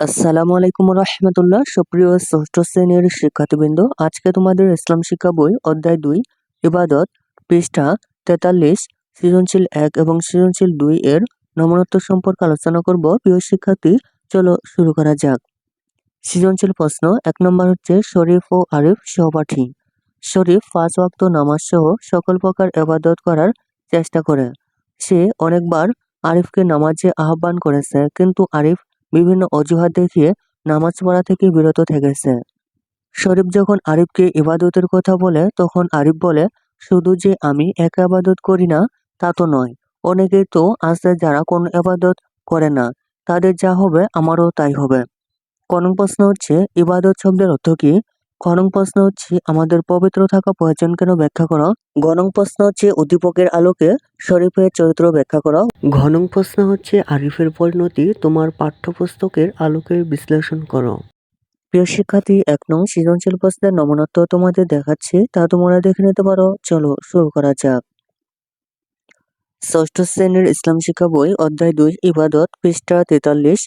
আসসালামু আলাইকুম রহমতুল্লাহ। সুপ্রিয় ষষ্ঠ শ্রেণির শিক্ষার্থীবৃন্দ, আজকে তোমাদের ইসলাম শিক্ষা বই অধ্যায় দুই, ইবাদত, পৃষ্ঠা তেতাল্লিশ, সৃজনশীল এক এবং সৃজনশীল দুই এর নমনত্ব সম্পর্কে আলোচনা করব। প্রিয় শিক্ষার্থী, চলো শুরু করা যাক। সৃজনশীল প্রশ্ন, এক নম্বর হচ্ছে শরীফ ও আরিফ সহপাঠী। শরীফ পাঁচ ওয়াক্ত নামাজ সহ সকল প্রকার এবাদত করার চেষ্টা করে। সে অনেকবার আরিফকে নামাজে আহ্বান করেছে, কিন্তু আরিফ বিভিন্ন অজুহাত দেখিয়ে নামাজ পড়া থেকে বিরত থেকেছে। শরীফ যখন আরিফকে ইবাদতের কথা বলে, তখন আরিফ বলে, শুধু যে আমি একা আবাদত করি না, তা তো নয়। অনেকে তো আছে যারা কোনো আবাদত করে না। তাদের যা হবে, আমারও তাই হবে। কোন প্রশ্ন হচ্ছে, ইবাদত শব্দের অর্থ কি? খনং প্রশ্ন হচ্ছে, আমাদের পবিত্র থাকা প্রয়োজন কেন ব্যাখ্যা করো? গণং প্রশ্ন হচ্ছে, উদ্দীপকের আলোকে শরীফের চরিত্র ব্যাখ্যা করো। ঘনং প্রশ্ন হচ্ছে, আরিফের পরিণতি তোমার পাঠ্যপুস্তকের আলোকে বিশ্লেষণ করো। প্রিয় শিক্ষার্থী, এক নং সৃজনশীল প্রশ্নের নমনত্ব তোমাদের দেখাচ্ছি, তা তোমরা দেখে নিতে পারো। চলো শুরু করা যাক। ষষ্ঠ শ্রেণির ইসলাম শিক্ষা বই, অধ্যায় দুই, ইবাদত, পৃষ্ঠা তেতাল্লিশ।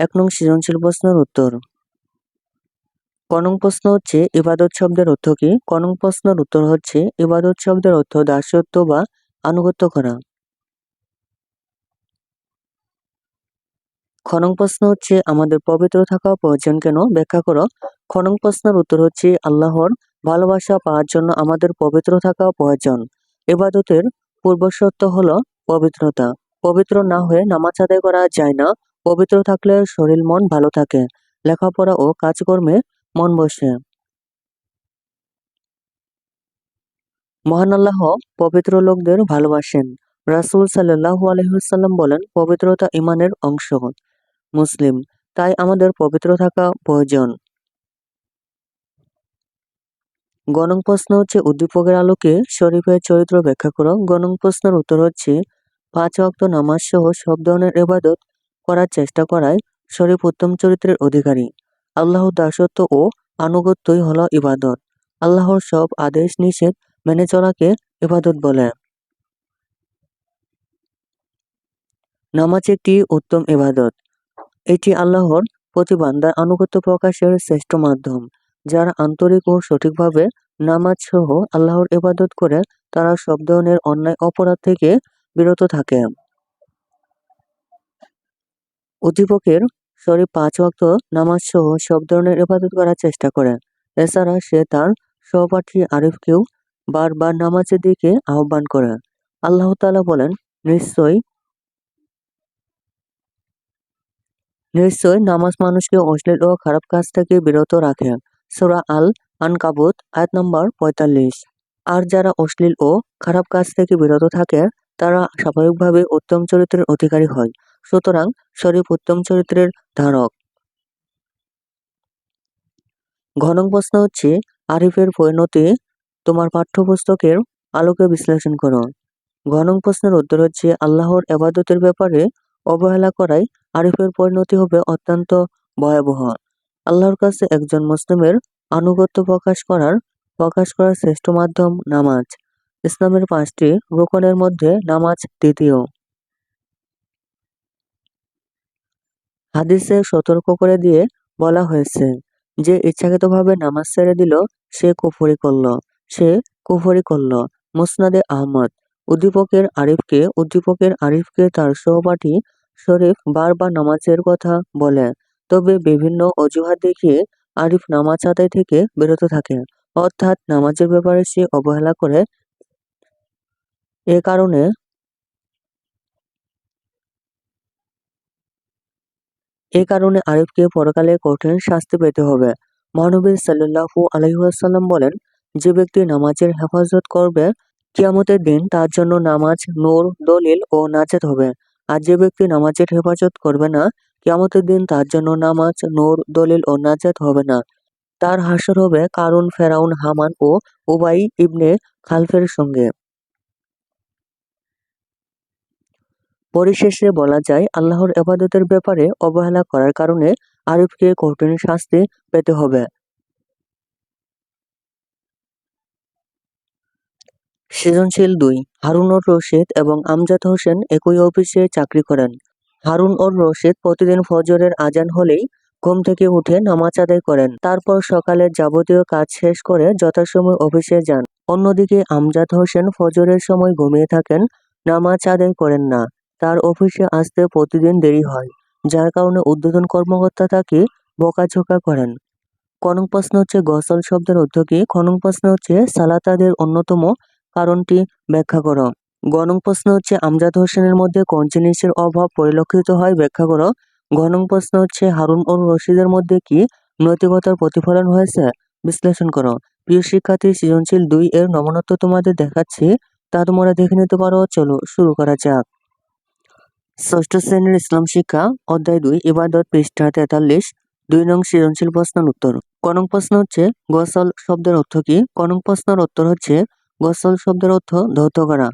এক নং সৃজনশীল প্রশ্নের উত্তর। কনং প্রশ্ন হচ্ছে ইবাদত শব্দের অর্থ কি? কনং প্রশ্নের উত্তর হচ্ছে ইবাদত শব্দের অর্থ দাসত্ব বা আনুগত্য করা। খনং প্রশ্ন হচ্ছে, আমাদের পবিত্র থাকা প্রয়োজন কেন? ব্যাখ্যা করো। খনং প্রশ্নের উত্তর হচ্ছে, আল্লাহর ভালোবাসা পাওয়ার জন্য আমাদের পবিত্র থাকা প্রয়োজন এবাদতের পূর্বশর্ত হল পবিত্রতা। পবিত্র না হয়ে নামাজ আদায় করা যায় না। পবিত্র থাকলে শরীর মন ভালো থাকে। লেখাপড়া ও কাজকর্মে মন বসে। মহান আল্লাহ পবিত্র লোকদের ভালোবাসেন। রাসুল সাল্লাহ আলহিহাল্লাম বলেন, পবিত্রতা ইমানের অংশ। মুসলিম, তাই আমাদের পবিত্র থাকা প্রয়োজন। গণং প্রশ্ন হচ্ছে, উদ্দীপকের আলোকে শরীফের চরিত্র ব্যাখ্যা করো। গণং প্রশ্নের উত্তর হচ্ছে, পাঁচ অক্ত নামাজ সহ সব ধরনের এবাদত করার চেষ্টা করায় শরীফ উত্তম চরিত্রের অধিকারী। আল্লাহ দাসত্ব ও আনুগত্যই হলো ইবাদত। আল্লাহর সব আদেশ নিষেধ মেনে চলাকে ইবাদত বলে। নামাজ একটি উত্তম ইবাদত। এটি আল্লাহর প্রতি আনুগত্য প্রকাশের শ্রেষ্ঠ মাধ্যম, যারা আন্তরিক ও সঠিকভাবে নামাজ সহ আল্লাহর ইবাদত করে তারা সব ধরনের অন্যায় অপরাধ থেকে বিরত থাকে। উদ্দীপকের শরীফ পাঁচ ওয়াক্ত নামাজ সহ সব ধরনের ইবাদত করার চেষ্টা করে এছাড়া সে তার সহপাঠী আরিফকেও বারবার নামাজের দিকে আহ্বান করে আল্লাহ তালা বলেন, নিশ্চয়ই নিশ্চয় নামাজ মানুষকে অশ্লীল ও খারাপ কাজ থেকে বিরত রাখে সোরা আল আনকাবুত আয়াত নম্বর পঁয়তাল্লিশ। আর যারা অশ্লীল ও খারাপ কাজ থেকে বিরত থাকে তারা স্বাভাবিকভাবে উত্তম চরিত্রের অধিকারী হয়। সুতরাং শরীফ উত্তম চরিত্রের ধারক। ঘনং প্রশ্ন হচ্ছে, আরিফের পরিণতি তোমার পাঠ্যপুস্তকের আলোকে বিশ্লেষণ করো। ঘনং প্রশ্নের উত্তর হচ্ছে, আল্লাহর এবাদতের ব্যাপারে অবহেলা করায় আরিফের পরিণতি হবে অত্যন্ত ভয়াবহ। আল্লাহর কাছে একজন মুসলিমের আনুগত্য প্রকাশ করার প্রকাশ করার শ্রেষ্ঠ মাধ্যম নামাজ। ইসলামের পাঁচটি রোকনের মধ্যে নামাজ দ্বিতীয়। হাদিসে সতর্ক করে দিয়ে বলা হয়েছে যে, ইচ্ছাকৃতভাবে নামাজ ছেড়ে দিল, সে কুফরি করল। সে কুফরি করল। মুসনাদে আহমদ। উদ্দীপকের আরিফকে উদ্দীপকের আরিফকে তার সহপাঠী শরীফ বারবার নামাজের কথা বলে। তবে বিভিন্ন অজুহাত দেখিয়ে আরিফ নামাজ আদায় থেকে বিরত থাকে। অর্থাৎ নামাজের ব্যাপারে সে অবহেলা করে। এ কারণে এ কারণে আরিফকে পরকালে কঠিন শাস্তি পেতে হবে। মহানবী সাল্লাহু আলহিহাসাল্লাম বলেন, যে ব্যক্তি নামাজের হেফাজত করবে, কিয়ামতের দিন তার জন্য নামাজ নূর, দলিল ও নাজাত হবে। আর যে ব্যক্তি নামাজের হেফাজত করবে না, কিয়ামতের দিন তার জন্য নামাজ নূর, দলিল ও নাজাত হবে না। তার হাসর হবে কারুন, ফেরাউন, হামান ও উবাই ইবনে খালফের সঙ্গে। পরিশেষে বলা যায়, আল্লাহর এবাদতের ব্যাপারে অবহেলা করার কারণে আরিফকে কঠিন শাস্তি পেতে হবে। সৃজনশীল দুই হারুনুর রশিদ এবং আমজাদ হোসেন একই অফিসে চাকরি করেন। হারুন ওর রশিদ প্রতিদিন ফজরের আজান হলেই ঘুম থেকে উঠে নামাজ আদায় করেন। তারপর সকালের যাবতীয় কাজ শেষ করে যথাসময় অফিসে যান। অন্যদিকে আমজাদ হোসেন ফজরের সময় ঘুমিয়ে থাকেন, নামাজ আদায় করেন না। তার অফিসে আসতে প্রতিদিন দেরি হয়, যার কারণে উদ্বোধন কর্মকর্তা তাকে বকাঝোকা করেন। কনক প্রশ্ন হচ্ছে গসল শব্দের অর্থ কি? খনক প্রশ্ন হচ্ছে সালাতাদের অন্যতম কারণটি ব্যাখ্যা করো। গণং প্রশ্ন হচ্ছে আমজাদ হোসেনের মধ্যে কোন জিনিসের অভাব পরিলক্ষিত হয় ব্যাখ্যা করো। ঘনং প্রশ্ন হচ্ছে হারুন ও রশিদের মধ্যে কি নৈতিকতার প্রতিফলন হয়েছে? বিশ্লেষণ করো। প্রিয় শিক্ষার্থী, সৃজনশীল দুই এর নমনত্ব তোমাদের দেখাচ্ছি, তা তোমরা দেখে নিতে পারো। চলো শুরু করা যাক। ষষ্ঠ শ্রেণির ইসলাম শিক্ষা, অধ্যায় দুই, ইবাদত পৃষ্ঠা তেতাল্লিশ, দুই নং সৃজনশীল প্রশ্নের উত্তর। কনক প্রশ্ন হচ্ছে, গসল শব্দের অর্থ কি? কনক প্রশ্নের উত্তর হচ্ছে, গসল শব্দের অর্থ ধৌত করা।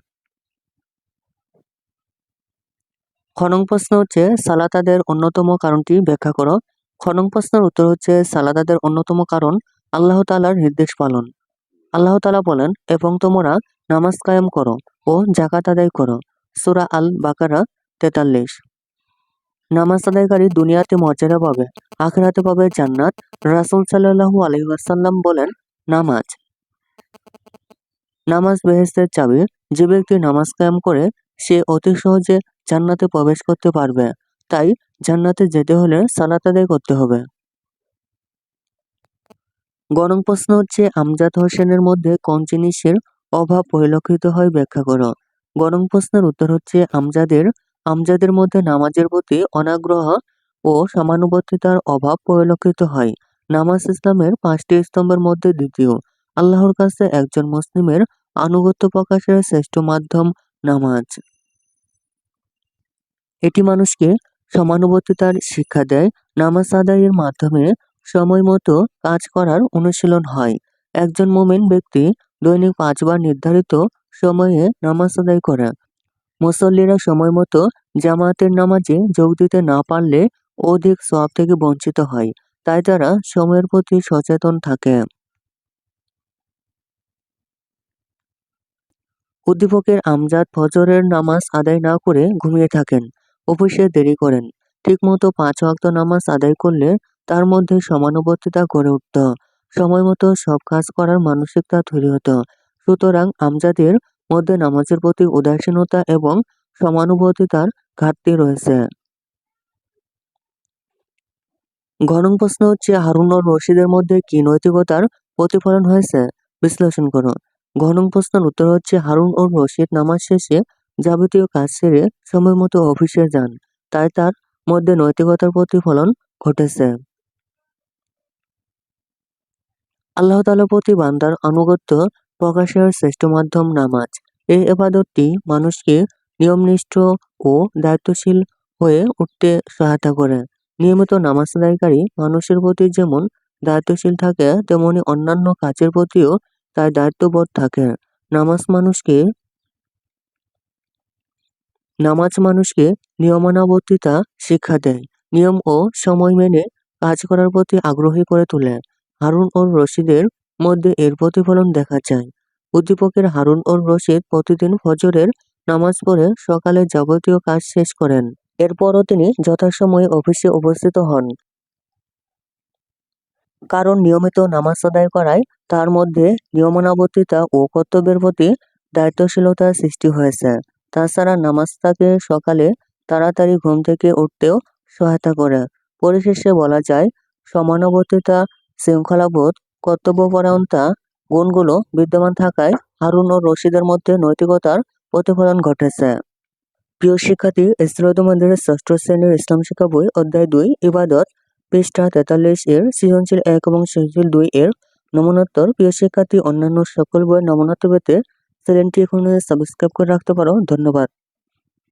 খনং প্রশ্ন হচ্ছে, সালাতাদের অন্যতম কারণটি ব্যাখ্যা করো। খনং প্রশ্নের উত্তর হচ্ছে, সালাতাদের অন্যতম কারণ আল্লাহ তালার নির্দেশ পালন। আল্লাহ তালা বলেন, এবং তোমরা নামাজ কায়েম করো ও জাকাত আদায় করো। সুরা আল বাকারা তেতাল্লিশ। নামাজ আদায়কারী দুনিয়াতে মর্যাদা পাবে, আখেরাতে পাবে জান্নাত। রাসুল সাল্লাহু আলহিহাসাল্লাম বলেন, নামাজ। নামাজ বেহেস্তের চাবি, যে ব্যক্তি নামাজ কায়েম করে, সে অতি সহজে জান্নাতে প্রবেশ করতে পারবে। তাই জান্নাতে যেতে হলে সালাত আদায় করতে হবে। গরম প্রশ্ন হচ্ছে, আমজাদ হোসেনের মধ্যে কোন জিনিসের অভাব পরিলক্ষিত হয় ব্যাখ্যা করো। গরম প্রশ্নের উত্তর হচ্ছে, আমজাদের আমজাদের মধ্যে নামাজের প্রতি অনাগ্রহ ও সমানুবর্তিতার অভাব পরিলক্ষিত হয়। নামাজ ইসলামের পাঁচটি স্তম্ভের মধ্যে দ্বিতীয়। আল্লাহর কাছে একজন মুসলিমের আনুগত্য প্রকাশের শ্রেষ্ঠ মাধ্যম নামাজ। এটি মানুষকে সমানুবর্তিতার শিক্ষা দেয়। নামাজ আদায়ের মাধ্যমে সময় মতো কাজ করার অনুশীলন হয়। একজন মোমেন ব্যক্তি দৈনিক পাঁচবার নির্ধারিত সময়ে নামাজ আদায় করে। মুসল্লিরা সময় মতো জামাতের নামাজে যোগ দিতে না পারলে অধিক সব থেকে বঞ্চিত হয়, তাই তারা সময়ের প্রতি সচেতন থাকে। উদ্দীপকের আমজাদ ফজরের নামাজ আদায় না করে ঘুমিয়ে থাকেন, অফিসে দেরি করেন। ঠিকমতো পাঁচ ওয়াক্ত নামাজ আদায় করলে তার মধ্যে সমানুবর্তিতা গড়ে উঠত। সময় মতো সব কাজ করার মানসিকতা তৈরি হতো। সুতরাং আমজাদের মধ্যে নামাজের প্রতি উদাসীনতা এবং সমানুবর্তিতার ঘাটতি রয়েছে। ঘনং প্রশ্ন হচ্ছে, হারুন রশিদের মধ্যে কি নৈতিকতার প্রতিফলন হয়েছে? বিশ্লেষণ করো ঘনং প্রশ্নের উত্তর হচ্ছে, হারুন ও রশিদ নামাজ শেষে যাবতীয় কাজ সেরে সময় মতো অফিসে যান, তাই তার মধ্যে নৈতিকতার প্রতিফলন ঘটেছে। আল্লাহ তালার প্রতি বান্দার আনুগত্য প্রকাশের শ্রেষ্ঠ মাধ্যম নামাজ। এই এবাদতটি মানুষকে নিয়মনিষ্ঠ ও দায়িত্বশীল হয়ে উঠতে সহায়তা করে। নিয়মিত নামাজ আদায়কারী মানুষের প্রতি যেমন দায়িত্বশীল থাকে, তেমনি অন্যান্য কাজের প্রতিও তার দায়িত্ববোধ থাকে। নামাজ মানুষকে নামাজ মানুষকে নিয়মানুবর্তিতা শিক্ষা দেয়। নিয়ম ও সময় মেনে কাজ করার প্রতি আগ্রহী করে তোলে। হারুন ও রশিদের মধ্যে এর প্রতিফলন দেখা যায়। উদ্দীপকের হারুন ও রশিদ প্রতিদিন ফজরের নামাজ পড়ে সকালে যাবতীয় কাজ শেষ করেন। এরপরও তিনি যথাসময়ে অফিসে উপস্থিত হন। কারণ নিয়মিত নামাজ আদায় করায় তার মধ্যে নিয়মানুবর্তিতা ও কর্তব্যের প্রতি দায়িত্বশীলতার সৃষ্টি হয়েছে। তাছাড়া নামাজ তাকে সকালে তাড়াতাড়ি ঘুম থেকে উঠতেও সহায়তা করে। পরিশেষে বলা যায়, সমানুবর্তিতা, শৃঙ্খলাবোধ, কর্তব্যপরায়ণতা, গুণগুলো বিদ্যমান থাকায় হারুন ও রশিদের মধ্যে নৈতিকতার প্রতিফলন ঘটেছে। প্রিয় শিক্ষার্থী ইসলাত মন্দিরের ষষ্ঠ শ্রেণির ইসলাম শিক্ষা বই অধ্যায় দুই, ইবাদত, পৃষ্ঠা তেতাল্লিশ এর সৃজনশীল এক এবং সৃজনশীল দুই এর নমনোত্তর। প্রিয় শিক্ষার্থী, অন্যান্য সকল বইয়ের নমনোত্তর পেতে চ্যানেলটি এখন সাবস্ক্রাইব করে রাখতে পারো। ধন্যবাদ।